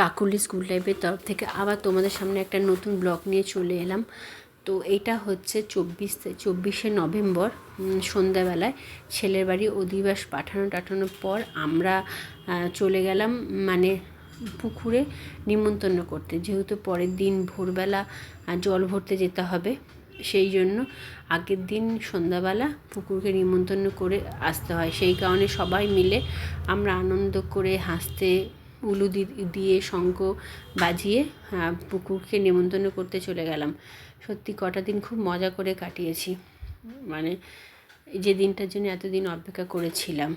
Kakuli school লাইফের তরফ থেকে আবার তোমাদের সামনে একটা নতুন ব্লগ নিয়ে চলে এলাম। তো এটা হচ্ছে চব্বিশ চব্বিশে নভেম্বর সন্ধ্যাবেলায় ছেলের বাড়ি অধিবাস পাঠানো টাঠানোর পর আমরা চলে গেলাম মানে পুকুরে নিমন্ত্রণ করতে। যেহেতু পরের দিন ভোরবেলা জল ভরতে যেতে হবে, সেই জন্য আগের দিন সন্ধ্যাবেলা পুকুরকে নিমন্ত্রণ করে আসতে হয়। সেই কারণে সবাই মিলে আমরা আনন্দ করে হাসতে উলু দিয়ে শঙ্খ বাজিয়ে আহ, পুকুরকে নেমন্তন্ন করতে চলে গেলাম। সত্যি কটা দিন খুব মজা করে কাটিয়েছি। মানে যে দিনটার জন্য এতদিন অপেক্ষা করেছিলাম।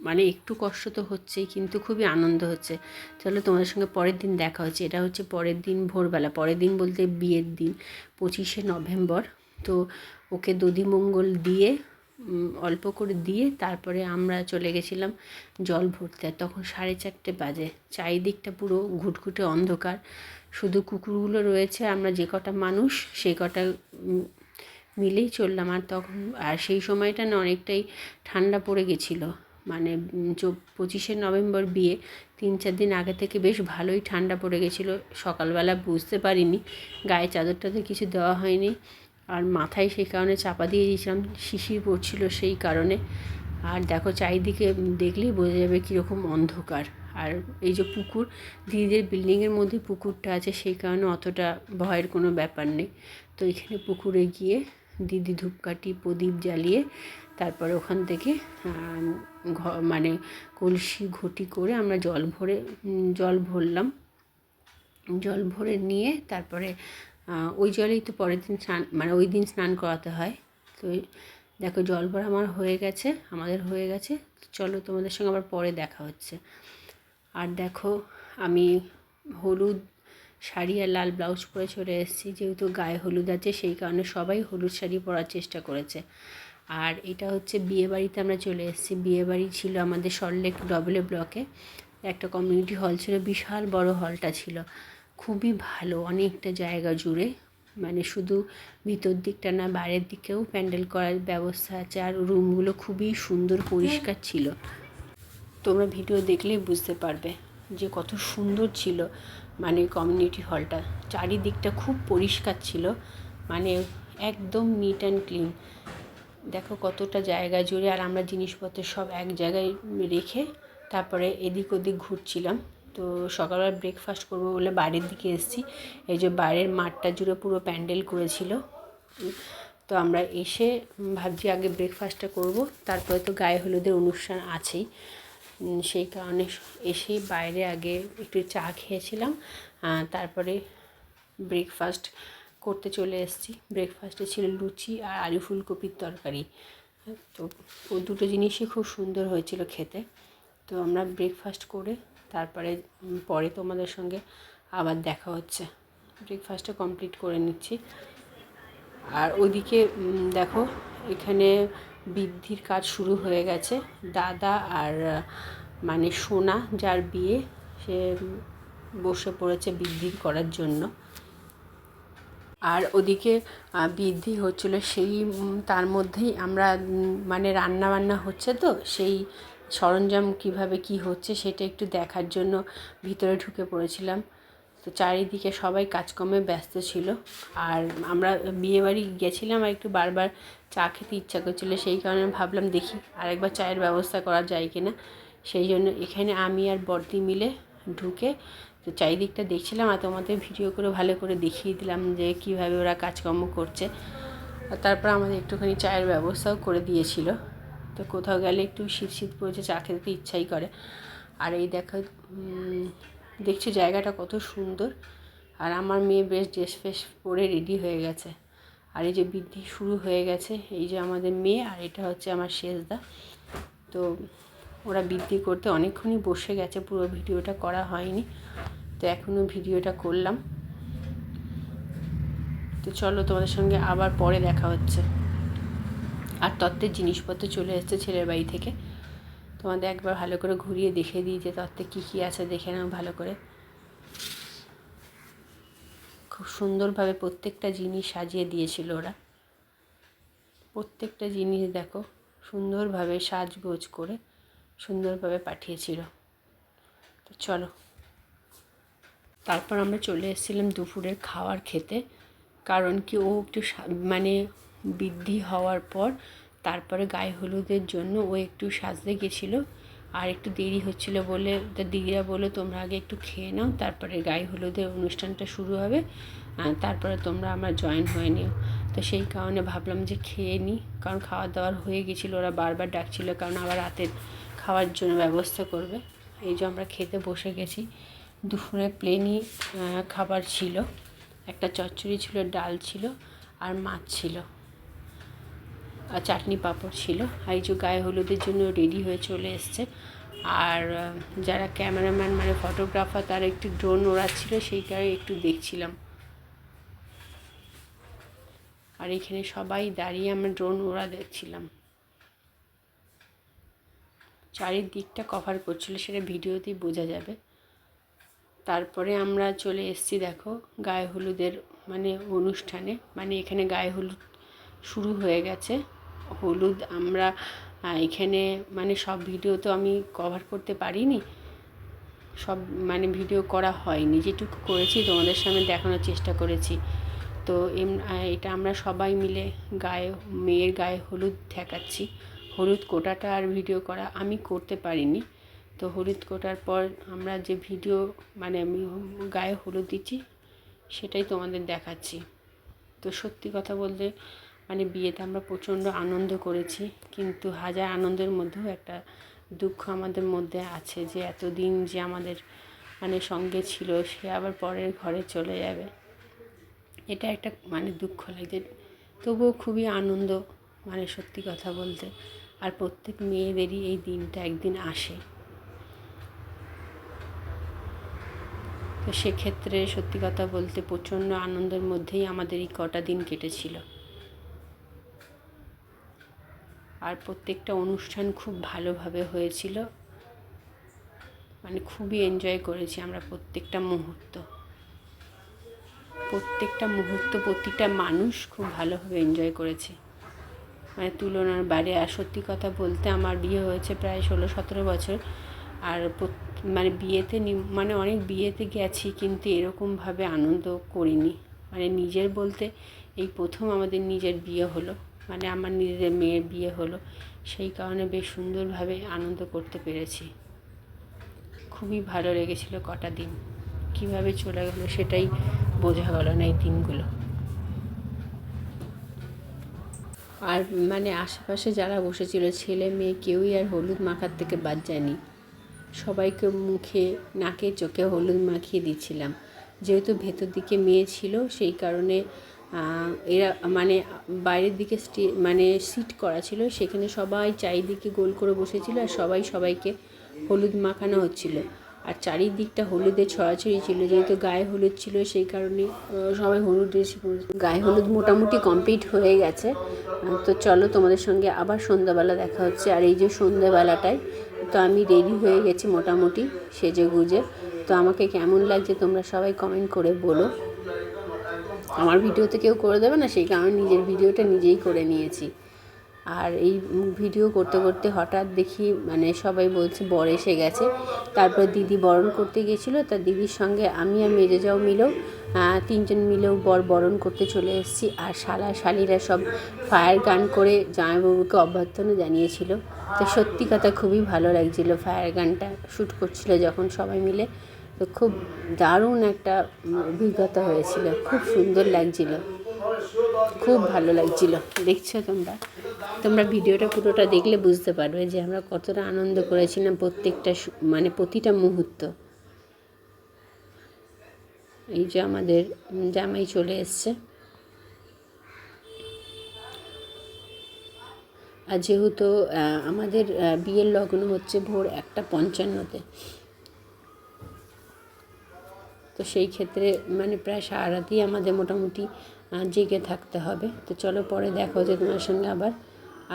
মানে একটু কষ্ট তো হচ্ছেই কিন্তু খুবই আনন্দ হচ্ছে। চলো তোমাদের সঙ্গে পরের দিন দেখা হচ্ছে। এটা হচ্ছে পরের দিন ভোরবেলা। পরের দিন বলতে বিয়ের দিন পঁচিশে নভেম্বর। তো ওকে দধিমঙ্গল দিয়ে অল্প করে দিয়ে তারপরে আমরা চলে গেছিলাম জল ভরতে। তখন সাড়ে চারটে বাজে। চারিদিকটা পুরো ঘুটঘুটে অন্ধকার। শুধু কুকুরগুলো রয়েছে, আমরা যে কটা মানুষ, সেই কটা মিলেই চললাম। আর তখন, আর সেই সময়টা না অনেকটাই ঠান্ডা পড়ে গেছিল। মানে পঁচিশে নভেম্বর বিয়ে, তিন চার দিন আগে থেকে বেশ ভালোই ঠান্ডা পড়ে গেছিল। সকালবেলা বুঝতে পারিনি, গায়ে চাদর টাদর কিছু দেওয়া হয়নি। আর মাথায় সেই কারণে চাপা দিয়ে দিয়েছিলাম শিশির পড়ছিল সেই কারণে। আর দেখো চারিদিকে দেখলেই বোঝা যাবে কীরকম অন্ধকার। আর এই যে পুকুর, দিদিদের বিল্ডিংয়ের মধ্যে পুকুরটা আছে, সেই কারণে অতটা ভয়ের কোনো ব্যাপার নেই। তো এখানে পুকুরে গিয়ে দিদি ধূপকাঠি প্রদীপ জ্বালিয়ে তারপর ওখান থেকে মানে কলসি ঘটি করে আমরা জল ভরে জল ভরলাম। জল ভরে নিয়ে তারপরে ওই জলেই তো পরের দিন স্নান মানে ওই দিন স্নান করাতে হয়। তো দেখো জল ভরা আমার হয়ে গেছে, আমাদের হয়ে গেছে। চলো তোমাদের সঙ্গে আবার পরে দেখা হচ্ছে। আর দেখো, আমি হলুদ শাড়ি আর লাল ব্লাউজ পরে চলে এসেছি। যেহেতু গায়ে হলুদ আছে, সেই কারণে সবাই হলুদ শাড়ি পরার চেষ্টা করেছে। আর এটা হচ্ছে বিয়ে বাড়িতে আমরা চলে এসেছি। বিয়ে বাড়ি ছিল আমাদের সল্টলেক ডবলে ব্লকে। একটা কমিউনিটি হল ছিল, বিশাল বড় হলটা ছিল। খুবই ভালো, অনেকটা জায়গা জুড়ে। মানে শুধু ভিতর দিকটা না, বাইরের দিকেও প্যান্ডেল করার ব্যবস্থা আছে আর রুমগুলো খুবই সুন্দর পরিষ্কার ছিল। তোমরা ভিডিও দেখলেই বুঝতে পারবে যে কত সুন্দর ছিল মানে কমিউনিটি হলটা। চারিদিকটা খুব পরিষ্কার ছিল মানে একদম নিট অ্যান্ড ক্লিন দেখো কতটা জায়গা জুড়ে, আর আমরা জিনিসপত্র সব এক জায়গায় রেখে তারপরে এদিক ওদিক ঘুরছিলাম। তো সকালবেলা ব্রেকফাস্ট করব বলে বাইরের দিকে এসেছি। এই যে বাইরের মাঠটা জুড়ে পুরো প্যান্ডেল করেছিল। তো আমরা এসে ভাবছি আগে ব্রেকফাস্টটা করব। তারপরে তো গায়ে হলুদের অনুষ্ঠান আছেই। সেই কারণে এসে বাইরে আগে একটু চা খেয়েছিলাম। তারপরে ব্রেকফাস্ট করতে চলে এসেছি। ব্রেকফাস্টে ছিল লুচি আর আলু ফুলকপির তরকারি। তো ও দুটো জিনিসই খুব সুন্দর হয়েছিল খেতে। তো আমরা ব্রেকফাস্ট করে তারপরে পরে তোমাদের সঙ্গে আবার দেখা হচ্ছে। ব্রেকফাস্টটা কমপ্লিট করে নিচ্ছি। আর ওইদিকে উম, দেখো এখানে বৃদ্ধির কাজ শুরু হয়ে গেছে। দাদা আর মানে সোনা যার বিয়ে সে বসে পড়েছে বৃদ্ধি করার জন্য। আর ওদিকে বৃদ্ধি হচ্ছিল সেই তার মধ্যেই আমরা মানে রান্না বান্না হচ্ছে তো সেই সরঞ্জাম কীভাবে কি হচ্ছে সেটা একটু দেখার জন্য ভিতরে ঢুকে পড়েছিলাম। তো চারিদিকে সবাই কাজকর্মে ব্যস্ত ছিল। আর আমরা বিয়েবাড়ি গেছিলাম আর একটু বারবার চা খেতে ইচ্ছা করছিল, সেই কারণে ভাবলাম দেখি আরেকবার চায়ের ব্যবস্থা করা যায় কি না সেই জন্য এখানে আমি আর বর্দি মিলে ঢুকে তো চারিদিকটা দেখছিলাম আর তোমাদের ভিডিও করে ভালো করে দেখিয়ে দিলাম যে কীভাবে ওরা কাজকর্ম করছে। তারপর আমাদের একটুখানি চায়ের ব্যবস্থাও করে দিয়েছিল। তো কোথাও গেলে একটু শীত শীত পড়েছে, চা খেতে ইচ্ছাই করে। আর এই দেখো দেখছি জায়গাটা কত সুন্দর। আর আমার মেয়ে বেশ ড্রেস ফ্রেস পরে রেডি হয়ে গেছে। আর এই যে বৃদ্ধি শুরু হয়ে গেছে, এই যে আমাদের মেয়ে, আর এটা হচ্ছে আমার শেষদা। তো ওরা বৃদ্ধি করতে অনেকক্ষণই বসে গেছে, পুরো ভিডিওটা করা হয়নি। তো এখনও ভিডিওটা করলাম। তো চলো তোমাদের সঙ্গে আবার পরে দেখা হচ্ছে। আর তত্ত্বের জিনিসপত্র চলে এসেছে ছেলের বাড়ি থেকে। তোমাদের একবার ভালো করে ঘুরিয়ে দেখে দিই যে তত্ত্বে কী কী আছে, দেখে নাও ভালো করে। খুব সুন্দরভাবে প্রত্যেকটা জিনিস সাজিয়ে দিয়েছিল ওরা। প্রত্যেকটা জিনিস দেখো, সুন্দরভাবে সাজগোজ করে সুন্দরভাবে পাঠিয়েছিল। তো চলো। তারপর আমরা চলে এসেছিলাম দুপুরের খাওয়ার খেতে, কারণ কি ও একটু মানে বৃদ্ধি হওয়ার পর তারপরে গায়ে হলুদের জন্য ও একটু সাজতে গেছিল। আর একটু দেরি হচ্ছিল বলে তা দিদিরা বলে তোমরা আগে একটু খেয়ে নাও, তারপরে গায়ে হলুদের অনুষ্ঠানটা শুরু হবে। তারপরে তোমরা আমার জয়েন হয়ে নিও। তো সেই কারণে ভাবলাম যে খেয়ে নিই কারণ খাওয়া দাওয়ার হয়ে গেছিল। ওরা বারবার ডাকছিল, কারণ আবার রাতের খাওয়ার জন্য ব্যবস্থা করবে। এই যে আমরা খেতে বসে গেছি। দুপুরে প্লেনই খাবার ছিল। একটা চচ্চড়ি ছিল, ডাল ছিল, আর মাছ ছিল। আর চাটনি পাঁপড় ছিল। এই যে গায়ে হলুদের জন্য রেডি হয়ে চলে এসছে। আর যারা ক্যামেরাম্যান মানে ফটোগ্রাফার তারা একটু ড্রোন ওড়াচ্ছিল, সেই কারণে একটু দেখছিলাম। আর এখানে সবাই দাঁড়িয়ে আমরা ড্রোন ওড়া দেখছিলাম। চারিদিকটা কভার করছিল, সেটা ভিডিওতেই বোঝা যাবে। তারপরে আমরা চলে এসেছি, দেখো, গায়ে হলুদের মানে অনুষ্ঠানে। মানে এখানে গায়ে হলুদ শুরু হয়ে গেছে। হলুদ আমরা এখানে মানে সব ভিডিও তো আমি কভার করতে পারিনি। সব মানে ভিডিও করা হয়নি। যেটুকু করেছি তোমাদের সামনে দেখানোর চেষ্টা করেছি। তো এম এটা আমরা সবাই মিলে গায়ে, মেয়ের গায়ে হলুদ ঠেকাচ্ছি। হলুদ কোটাটা আর ভিডিও করা আমি করতে পারিনি। তো হলুদ কোটার পর আমরা যে ভিডিও মানে আমি গায়ে হলুদ দিচ্ছি, সেটাই তোমাদের দেখাচ্ছি। তো সত্যি কথা বলতে মানে বিয়েতে আমরা প্রচণ্ড আনন্দ করেছি। কিন্তু হাজার আনন্দের মধ্যেও একটা দুঃখ আমাদের মধ্যে আছে যে এতদিন যে আমাদের মানে সঙ্গে ছিল, সে আবার পরের ঘরে চলে যাবে। এটা একটা মানে দুঃখ লাগে। তবুও খুবই আনন্দ মানে সত্যি কথা বলতে। আর প্রত্যেক মেয়েদেরই এই দিনটা একদিন আসে। তো সেক্ষেত্রে সত্যি কথা বলতে প্রচণ্ড আনন্দের মধ্যেই আমাদের এই কটা দিন কেটেছিল। আর প্রত্যেকটা অনুষ্ঠান খুব ভালোভাবে হয়েছিল। মানে খুবই এনজয় করেছি আমরা প্রত্যেকটা মুহূর্ত। প্রত্যেকটা মুহূর্ত প্রত্যেকটা মানুষ খুব ভালোভাবে এনজয় করেছে। মানে তুলনার বাইরে আর সত্যি কথা বলতে আমার বিয়ে হয়েছে প্রায় ষোলো সতেরো বছর। আর মানে বিয়েতে মানে অনেক বিয়েতে গেছি কিন্তু এরকমভাবে আনন্দ করিনি। মানে নিজের বলতে এই প্রথম আমাদের নিজের বিয়ে হলো। মানে আমার নিজেদের মেয়ের বিয়ে হলো, সেই কারণে বেশ সুন্দরভাবে আনন্দ করতে পেরেছি। খুবই ভালো লেগেছিল কটা দিন। কীভাবে চলে গেলো সেটাই বোঝা গেল না এই দিনগুলো। আর মানে আশেপাশে যারা বসেছিল, ছেলে মেয়ে কেউই আর হলুদ মাখার থেকে বাদ যায়নি। সবাইকে মুখে, নাকে, চোখে হলুদ মাখিয়ে দিচ্ছিলাম। যেহেতু ভেতর দিকে মেয়ে ছিল, সেই কারণে এরা মানে বাইরের দিকে মানে সিট করা ছিল, সেখানে সবাই চারিদিকে গোল করে বসেছিল আর সবাই সবাইকে হলুদ মাখানো হচ্ছিল। আর চারিদিকটা হলুদে ছড়াছড়ি ছিল, যেহেতু গায়ে হলুদ ছিল, সেই কারণে সবাই হলুদ ড্রেস গায়ে হলুদ মোটামুটি কমপ্লিট হয়ে গেছে। তো চলো তোমাদের সঙ্গে আবার সন্ধ্যাবেলা দেখা হচ্ছে। আর এই যে সন্ধ্যাবেলাটায়, তো আমি রেডি হয়ে গেছি মোটামুটি সেজে গুজে তো আমাকে কেমন লাগছে তোমরা সবাই কমেন্ট করে বলো। আমার ভিডিওতে কেউ করে দেবে না, সেই কারণে নিজের ভিডিওটা নিজেই করে নিয়েছি। আর এই ভিডিও করতে করতে হঠাৎ দেখি মানে সবাই বলছে, বর এসে গেছে। তারপর দিদি বরণ করতে গেছিল তার দিদির সঙ্গে আমি আর মেজে যাও মিলেও তিনজন মিলেও বর বরণ করতে চলে এসেছি। আর শালা শালিরা সব ফায়ার গান করে জামাইবাবুকে অভ্যর্থনা জানিয়েছিল। তো সত্যি কথা খুবই ভালো লাগছিল ফায়ার গানটা শ্যুট করছিল যখন সবাই মিলে। তো খুব দারুণ একটা অভিজ্ঞতা হয়েছিল। খুব সুন্দর লাগছিল। খুব ভালো লাগছিল। দেখছ তোমরা? তোমরা ভিডিওটা পুরোটা দেখলে বুঝতে পারবে যে আমরা কতটা আনন্দ করেছিলাম প্রত্যেকটা মানে প্রতিটা মুহূর্ত। এই যে আমাদের জামাই চলে এসছে। আর যেহেতু আমাদের বিয়ের লগ্ন হচ্ছে ভোর একটা পঞ্চান্নতে। তো সেই ক্ষেত্রে মানে প্রায় সারা রাতই আমাদের মোটামুটি জেগে থাকতে হবে। তো চলো পরে দেখা হচ্ছে তোমার সঙ্গে আবার।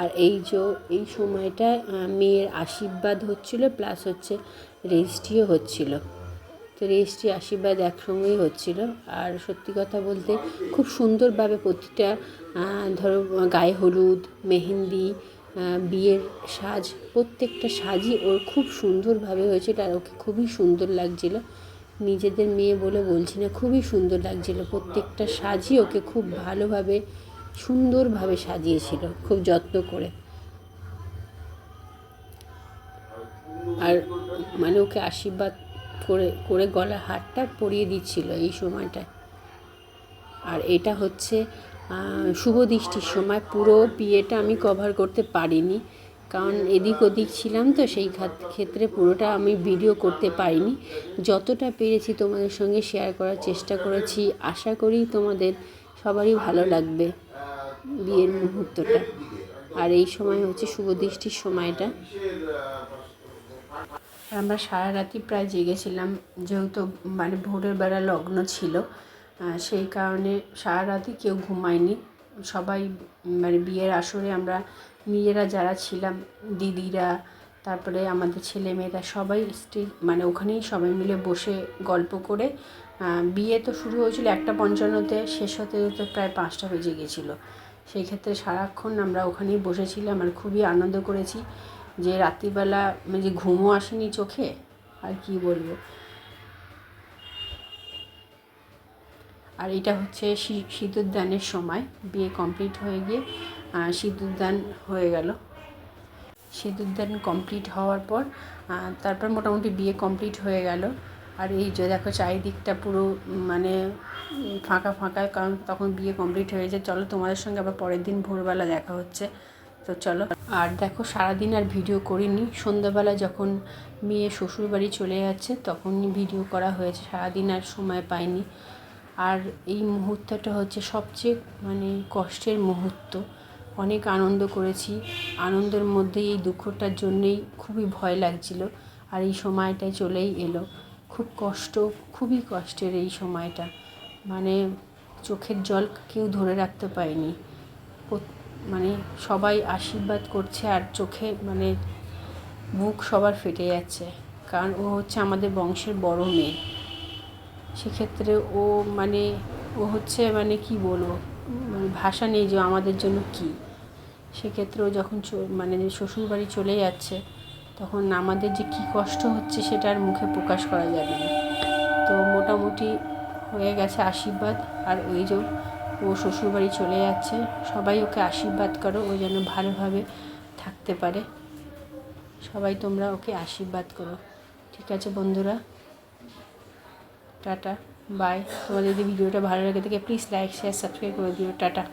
আর এই যে এই সময়টা আহ, মেয়ের আশীর্বাদ হচ্ছিল প্লাস হচ্ছে রেজিস্ট্রিও হচ্ছিল। তো রেজিস্ট্রি আশীর্বাদ একসঙ্গেই হচ্ছিল। আর সত্যি কথা বলতে খুব সুন্দরভাবে প্রতিটা ধরো গায়ে হলুদ মেহেন্দি বিয়ের সাজ প্রত্যেকটা সাজই ওর খুব সুন্দরভাবে হয়েছিল আর ওকে খুবই সুন্দর লাগছিল। নিজেদের মেয়ে বলে বলছি না, খুবই সুন্দর লাগছিল। প্রত্যেকটা সাজই ওকে খুব ভালোভাবে, সুন্দরভাবে সাজিয়েছিল, খুব যত্ন করে। আর মানে ওকে আশীর্বাদ করে করে গলার হারটা পরিয়ে দিচ্ছিল এই সময়টায়। আর এটা হচ্ছে শুভ দৃষ্টির সময়। পুরো বিয়েটা আমি কভার করতে পারিনি। কারণ এদিক ওদিক ছিলাম তো, সেই ক্ষেত্রে পুরোটা আমি ভিডিও করতে পারিনি। যতটা পেরেছি তোমাদের সঙ্গে শেয়ার করার চেষ্টা করেছি। আশা করি তোমাদের সবারই ভালো লাগবে বিয়ের মুহূর্তটা। আর এই সময় হচ্ছে শুভ দৃষ্টির সময়টা। আমরা সারা রাতি প্রায় জেগেছিলাম, যেহেতু মানে ভোরের বেলা লগ্ন ছিল। সেই কারণে সারা রাতি কেউ ঘুমায়নি। সবাই মানে বিয়ের আসরে আমরা নিজেরা যারা ছিলাম, দিদিরা, তারপরে আমাদের ছেলেমেয়েরা সবাই স্টিল মানে ওখানেই সবাই মিলে বসে গল্প করে বিয়ে তো শুরু হয়েছিল একটা পঞ্চান্নতে, শেষ হতে হতে প্রায় পাঁচটা বেজে গেছিল। সেই ক্ষেত্রে সারাক্ষণ আমরা ওখানেই বসেছিলাম আর খুবই আনন্দ করেছি যে রাত্রিবেলা মানে যে ঘুমও আসেনি চোখে, আর কি বলব? আর এটা হচ্ছে সিঁদুরদানের সময়, বিয়ে কমপ্লিট হয়ে গিয়ে সিঁদুরদান হয়ে গেল। সিঁদুরদান কমপ্লিট হওয়ার পর তারপর মোটামুটি বিয়ে কমপ্লিট হয়ে গেল। আর এই যে দেখো চারিদিকটা পুরো মানে ফাঁকা ফাঁকা, কারণ তখন বিয়ে কমপ্লিট হয়ে যায়। চলো তোমাদের সঙ্গে আবার পরের দিন ভোরবেলা দেখা হচ্ছে। তো চলো। আর দেখো সারাদিন আর ভিডিও করিনি। সন্ধ্যাবেলা যখন মেয়ে শ্বশুরবাড়ি চলে যাচ্ছে, তখনই ভিডিও করা হয়েছে। সারাদিন আর সময় পাইনি। আর এই মুহূর্তটা হচ্ছে সবচেয়ে মানে কষ্টের মুহূর্ত। অনেক আনন্দ করেছি। আনন্দের মধ্যে এই দুঃখটার জন্যেই খুবই ভয় লাগছিল আর এই সময়টায় চলেই এলো। খুব কষ্ট, খুবই কষ্টের এই সময়টা। মানে চোখের জল কেউ ধরে রাখতে পারেনি। মানে সবাই আশীর্বাদ করছে আর চোখে মানে বুক সবার ফেটে যাচ্ছে। কারণ ও হচ্ছে আমাদের বংশের বড় মেয়ে। সেক্ষেত্রে ও মানে ও হচ্ছে মানে কি বলব মানে ভাষা নেই যে আমাদের জন্য কি। সেক্ষেত্রে ও যখন মানে শ্বশুরবাড়ি চলে যাচ্ছে, তখন আমাদের যে কি কষ্ট হচ্ছে সেটা আর মুখে প্রকাশ করা যাবে না। তো মোটামুটি হয়ে গেছে আশীর্বাদ, আর ওই যে ও শ্বশুরবাড়ি চলে যাচ্ছে, সবাই ওকে আশীর্বাদ করো, ও যেন ভালোভাবে থাকতে পারে। সবাই তোমরা ওকে আশীর্বাদ করো। ঠিক আছে বন্ধুরা? টাটা বাই তোমাদের যদি ভিডিওটা ভালো লাগে থাকে প্লিজ লাইক শেয়ার সাবস্ক্রাইব করে দিও, টাটা।